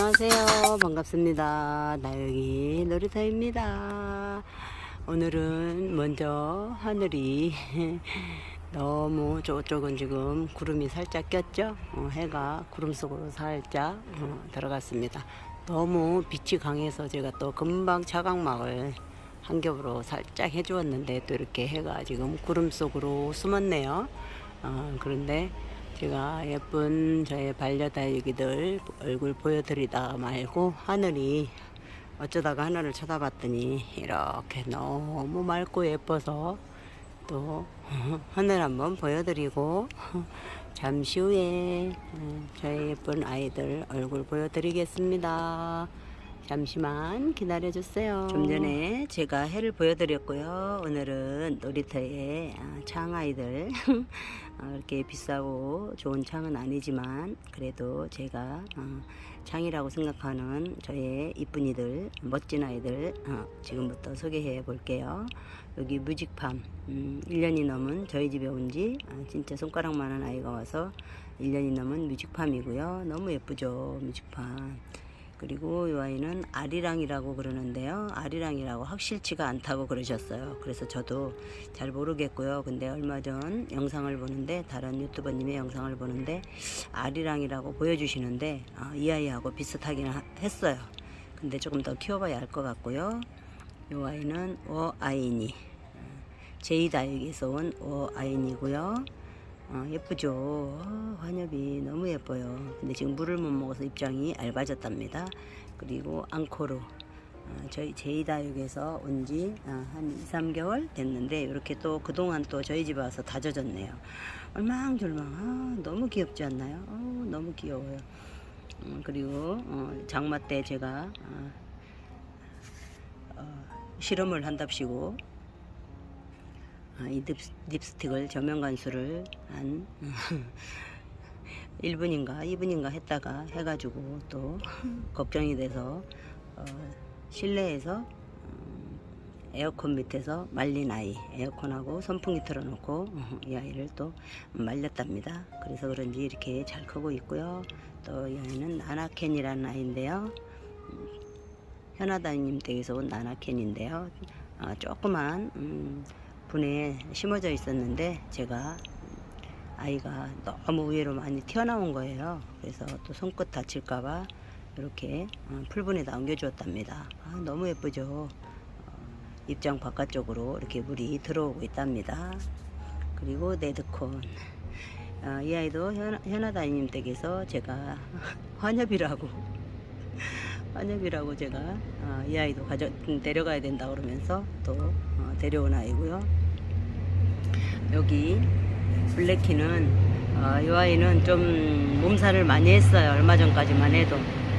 안녕하세요. 반갑습니다. 나영이 놀이터입니다. 오늘은 먼저 하늘이 너무 저쪽은 지금 구름이 살짝 꼈죠? 어, 해가 구름 속으로 살짝 어, 들어갔습니다. 너무 빛이 강해서 제가 또 금방 차광막을 한 겹으로 살짝 해주었는데 또 이렇게 해가 지금 구름 속으로 숨었네요. 어, 그런데 제가 예쁜 저의 반려다육이들 얼굴 보여드리다 말고 하늘이 어쩌다가 하늘을 쳐다봤더니 이렇게 너무 맑고 예뻐서 또 하늘 한번 보여드리고 잠시 후에 음, 저의 예쁜 아이들 얼굴 보여드리겠습니다. 잠시만 기다려 주세요. 좀 전에 제가 해를 보여드렸고요. 오늘은 놀이터에 아, 창아이들 어, 이렇게 비싸고 좋은 창은 아니지만 그래도 제가 어, 창이라고 생각하는 저의 이쁜이들 멋진 아이들 어, 지금부터 소개해 볼게요. 여기 뮤직팜 음, 1년이 넘은 저희 집에 온지 진짜 손가락만한 아이가 와서 1년이 넘은 뮤직팜이고요. 너무 예쁘죠 뮤직팜. 그리고 이 아이는 아리랑이라고 그러는데요. 아리랑이라고 확실치가 않다고 그러셨어요. 그래서 저도 잘 모르겠고요. 근데 얼마 전 영상을 보는데 다른 유튜버님의 영상을 보는데 아리랑이라고 보여주시는데 아, 이 아이하고 비슷하긴 하- 했어요. 근데 조금 더 키워봐야 알것 같고요. 이 아이는 워아인이 제이다육에서 온 워아인이고요. 어, 예쁘죠. 어, 환엽이 너무 예뻐요. 근데 지금 물을 못 먹어서 입장이 얇아졌답니다. 그리고 앙코르. 어, 저희 제이다육에서 온지한 2, 3개월 됐는데 이렇게 또 그동안 또 저희 집에 와서 다져졌네요. 얼망졸망. 아, 너무 귀엽지 않나요? 어, 너무 귀여워요. 음, 그리고 어, 장마 때 제가 어, 어, 실험을 한답시고 아, 이 립, 립스틱을 간수를 한 1분인가 2분인가 했다가 해가지고 또 걱정이 돼서 어, 실내에서 음, 에어컨 밑에서 말린 아이 에어컨하고 선풍기 틀어놓고 어, 이 아이를 또 말렸답니다. 그래서 그런지 이렇게 잘 크고 있고요. 또 이 아이는 나나켄이라는 아이인데요. 음, 현아다님 댁에서 온 나나켄인데요. 어, 조그만 음, 분에 심어져 있었는데 제가 아이가 너무 의외로 많이 튀어나온 거예요. 그래서 또 손끝 다칠까봐 이렇게 어, 풀분에다 옮겨주었답니다. 아, 너무 예쁘죠. 어, 입장 바깥쪽으로 이렇게 물이 들어오고 있답니다. 그리고 네드콘. 어, 이 아이도 현아, 현아다님 댁에서 제가 환엽이라고 환엽이라고 제가 어, 이 아이도 가져 데려가야 된다 그러면서 또 어, 데려온 아이고요. 여기 블랙키는 어, 이 아이는 좀 몸살을 많이 했어요. 얼마 전까지만 해도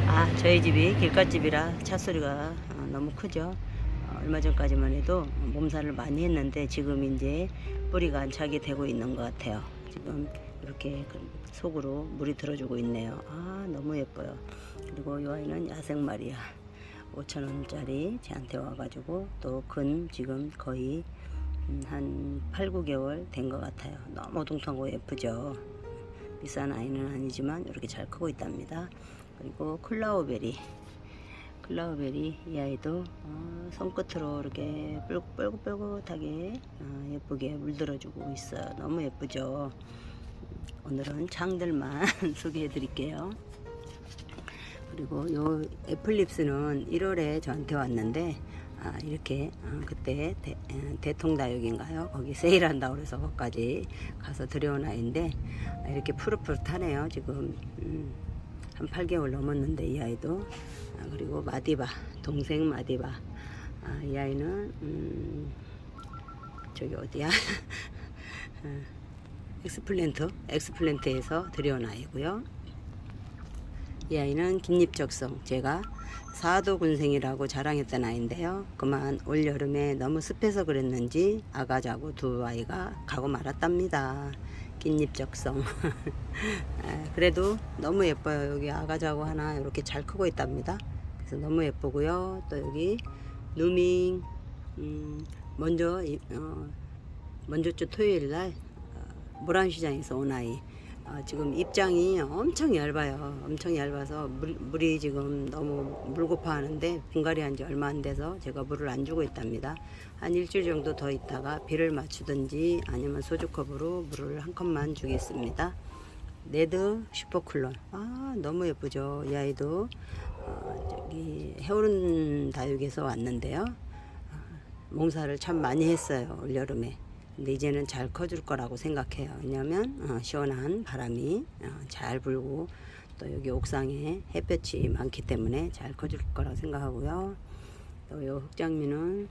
아 저희 집이 길가집이라 차 소리가 어, 너무 크죠. 어, 얼마 전까지만 해도 몸살을 많이 했는데 지금 이제 뿌리가 안차게 되고 있는 것 같아요. 지금 이렇게 그 속으로 물이 들어주고 있네요. 아 너무 예뻐요. 그리고 이 아이는 야생 마리아 5천원짜리 저한테 와가지고 또 근 지금 거의 음, 한 8, 9개월 된 것 같아요. 너무 둥통하고 예쁘죠. 비싼 아이는 아니지만 이렇게 잘 크고 있답니다. 그리고 클라우베리. 클라우베리 이 아이도 어, 손끝으로 이렇게 뻘긋뻘긋하게 어, 예쁘게 물들어주고 있어요. 너무 예쁘죠. 오늘은 장들만 소개해 드릴게요. 그리고 요 애플립스는 1월에 저한테 왔는데 아, 이렇게 어, 그때 대, 에, 대통다육인가요? 거기 세일한다고 그래서 거기까지 가서 들여온 아이인데 아, 이렇게 푸릇푸릇하네요. 지금 음, 한 8개월 넘었는데 이 아이도 아, 그리고 마디바 동생 마디바 아, 이 아이는 음, 저기 어디야? 어, 엑스플랜트 엑스플랜트에서 들여온 아이고요. 이 아이는 긴잎적성 제가 사도군생이라고 자랑했던 아이인데요. 그만 올 여름에 너무 습해서 그랬는지 아가자고 두 아이가 가고 말았답니다. 긴잎적성. 아, 그래도 너무 예뻐요. 여기 아가자고 하나 이렇게 잘 크고 있답니다. 그래서 너무 예쁘고요. 또 여기 누밍 음, 먼저 이- 어, 먼저 주 토요일 날 어, 모란시장에서 온 아이 아, 지금 입장이 엄청 얇아요. 엄청 얇아서 물, 물이 지금 너무 물고파 하는데 분갈이 한 지 얼마 안 돼서 제가 물을 안 주고 있답니다. 한 일주일 정도 더 있다가 비를 맞추든지 아니면 소주컵으로 물을 한 컵만 주겠습니다. 네드 슈퍼쿨러. 아, 너무 예쁘죠. 이 아이도 어, 저기 해오른 다육에서 왔는데요. 아, 농사를 참 많이 했어요. 올여름에. 근데 이제는 잘 커줄 거라고 생각해요. 왜냐면 어, 시원한 바람이 어, 잘 불고 또 여기 옥상에 햇볕이 많기 때문에 잘 커줄 거라고 생각하고요. 또요 흑장미는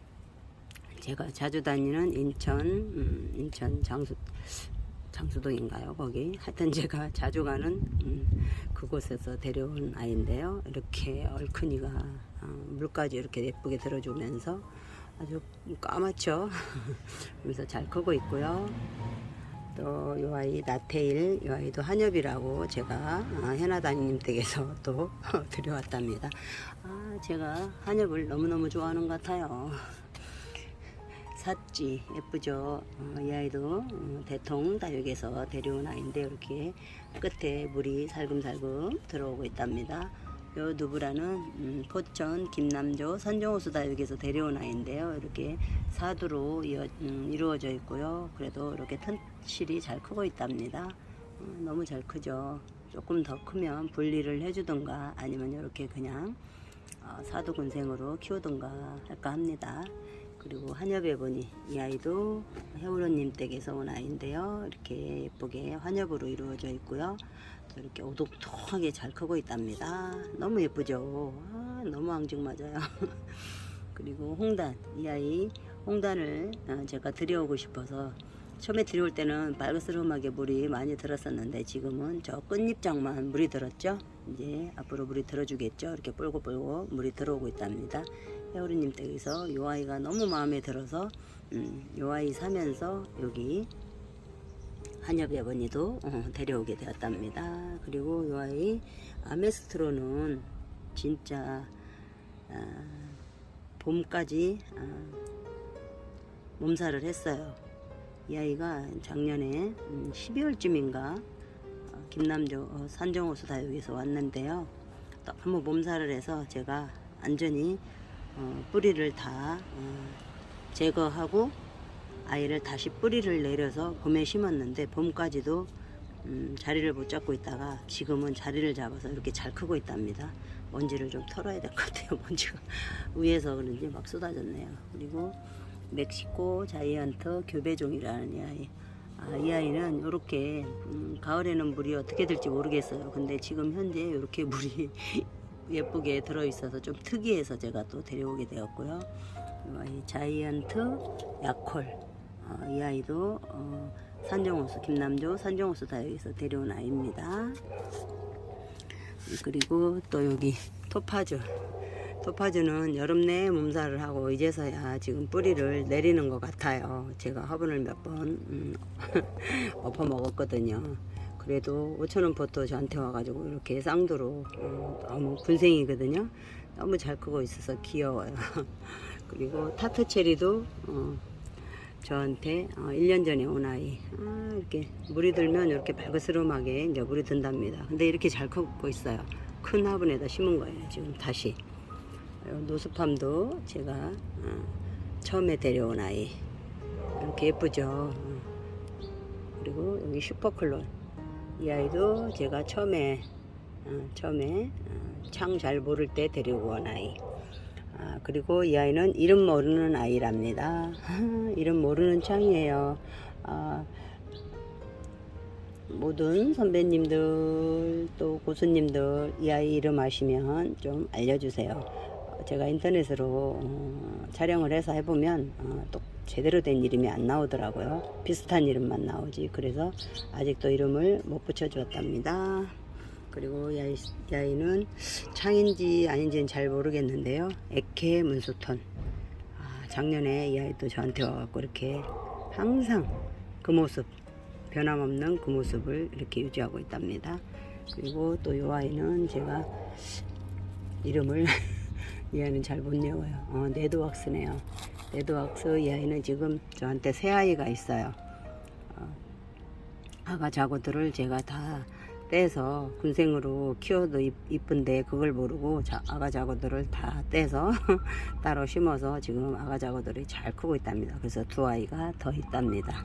제가 자주 다니는 인천 음, 인천 장수 장수동인가요 거기 하여튼 제가 자주 가는 음, 그곳에서 데려온 아이인데요 이렇게 얼큰이가 어, 물까지 이렇게 예쁘게 들어주면서 아주 까맣죠? 그래서 잘 크고 있고요. 또 이 아이 나테일 이 아이도 한엽이라고 제가 어, 해나다님 댁에서 또 들여왔답니다. 아 제가 한엽을 너무너무 좋아하는 것 같아요. 샀지 예쁘죠? 어, 이 아이도 어, 대통 다육에서 데려온 아이인데 이렇게 끝에 물이 살금살금 들어오고 있답니다 요 누브라는 음, 포천 김남조 산정호수 다육에서 데려온 아이인데요. 이렇게 사두로 이어, 음, 이루어져 있고요. 그래도 이렇게 튼실이 잘 크고 있답니다. 어, 너무 잘 크죠. 조금 더 크면 분리를 해주던가 아니면 이렇게 그냥 어, 사두 군생으로 키우던가 할까 합니다 그리고 한엽에 보니 이 아이도 해우로님 댁에서 온 아이인데요. 이렇게 예쁘게 환엽으로 이루어져 있고요. 또 이렇게 오독통하게 잘 크고 있답니다. 너무 예쁘죠? 아, 너무 앙증맞아요. 그리고 홍단, 이 아이 홍단을 어, 제가 들여오고 싶어서 처음에 들여올 때는 빨그스름하게 물이 많이 들었었는데 지금은 저 끝잎장만 물이 들었죠. 이제 앞으로 물이 들어주겠죠. 이렇게 뿔고뿔고 물이 들어오고 있답니다. 해오리님 댁에서 요 아이가 너무 마음에 들어서 음, 요 아이 사면서 여기 한엽 여번이도 어, 데려오게 되었답니다. 그리고 요 아이 아메스트로는 진짜 아, 봄까지 아, 몸살을 했어요. 이 아이가 작년에 음, 12월쯤인가 어, 김남조 어, 산정호수 다육에서 왔는데요. 너무 몸살을 해서 제가 완전히 어, 뿌리를 다 어, 제거하고 아이를 다시 뿌리를 내려서 봄에 심었는데 봄까지도 음, 자리를 못 잡고 있다가 지금은 자리를 잡아서 이렇게 잘 크고 있답니다. 먼지를 좀 털어야 될 것 같아요. 먼지가 위에서 그런지 막 쏟아졌네요. 그리고 멕시코 자이언트 교배종이라는 이 아이. 아, 이 아이는 이렇게 음, 가을에는 물이 어떻게 될지 모르겠어요. 근데 지금 현재 이렇게 물이 예쁘게 들어있어서 좀 특이해서 제가 또 데려오게 되었고요. 이 아이 자이언트 야콜. 어, 이 아이도 어, 산정호수 김남조 산정호수 다육에서 데려온 아이입니다. 그리고 또 여기 토파즈. 토파즈는 여름 내에 몸살을 하고 이제서야 지금 뿌리를 내리는 것 같아요. 제가 화분을 몇번 음, 엎어 먹었거든요. 그래도 5천원 버터 저한테 와가지고 이렇게 쌍두로 어, 너무 군생이거든요. 너무 잘 크고 있어서 귀여워요. 그리고 타투체리도 어, 저한테 어, 1년 전에 온 아이. 아, 이렇게 물이 들면 이렇게 발그스름하게 이제 물이 든답니다. 근데 이렇게 잘 크고 있어요. 큰 화분에다 심은 거예요. 지금 다시. 요 노스팜도 제가 어, 처음에 데려온 아이. 이렇게 예쁘죠. 어. 그리고 여기 슈퍼클론. 이 아이도 제가 처음에 어, 처음에 어, 창잘 모를 때 데리고 온 아이. 아, 그리고 이 아이는 이름 모르는 아이랍니다. 이름 모르는 창이에요. 아, 모든 선배님들 또 고수님들 이 아이 이름 아시면 좀 알려주세요. 제가 인터넷으로 어, 촬영을 해서 해보면 어, 또 제대로 된 이름이 안 나오더라고요. 비슷한 이름만 나오지. 그래서 아직도 이름을 못 붙여주었답니다. 그리고 이, 아이, 이 아이는 창인지 아닌지는 잘 모르겠는데요. 에케 문수톤. 아, 작년에 이 아이도 저한테 와갖고 이렇게 항상 그 모습, 변함없는 그 모습을 이렇게 유지하고 있답니다. 그리고 또 이 아이는 제가 이름을 이 아이는 잘 못 외워요. 어, 네드왁스네요. 네드왁스 이 아이는 지금 저한테 새 아이가 있어요. 어, 아가 자고들을 제가 다 떼서 군생으로 키워도 이- 이쁜데 그걸 모르고 자- 아가 자고들을 다 떼서 따로 심어서 지금 아가 자고들이 잘 크고 있답니다. 그래서 두 아이가 더 있답니다.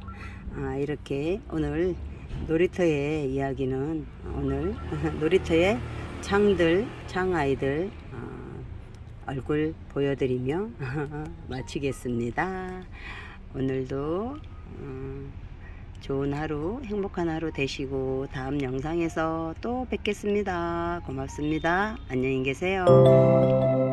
아, 이렇게 오늘 놀이터의 이야기는 오늘 놀이터의 창들, 창아이들 어, 얼굴 보여드리며 마치겠습니다. 오늘도 음, 좋은 하루, 행복한 하루 되시고 다음 영상에서 또 뵙겠습니다. 고맙습니다. 안녕히 계세요.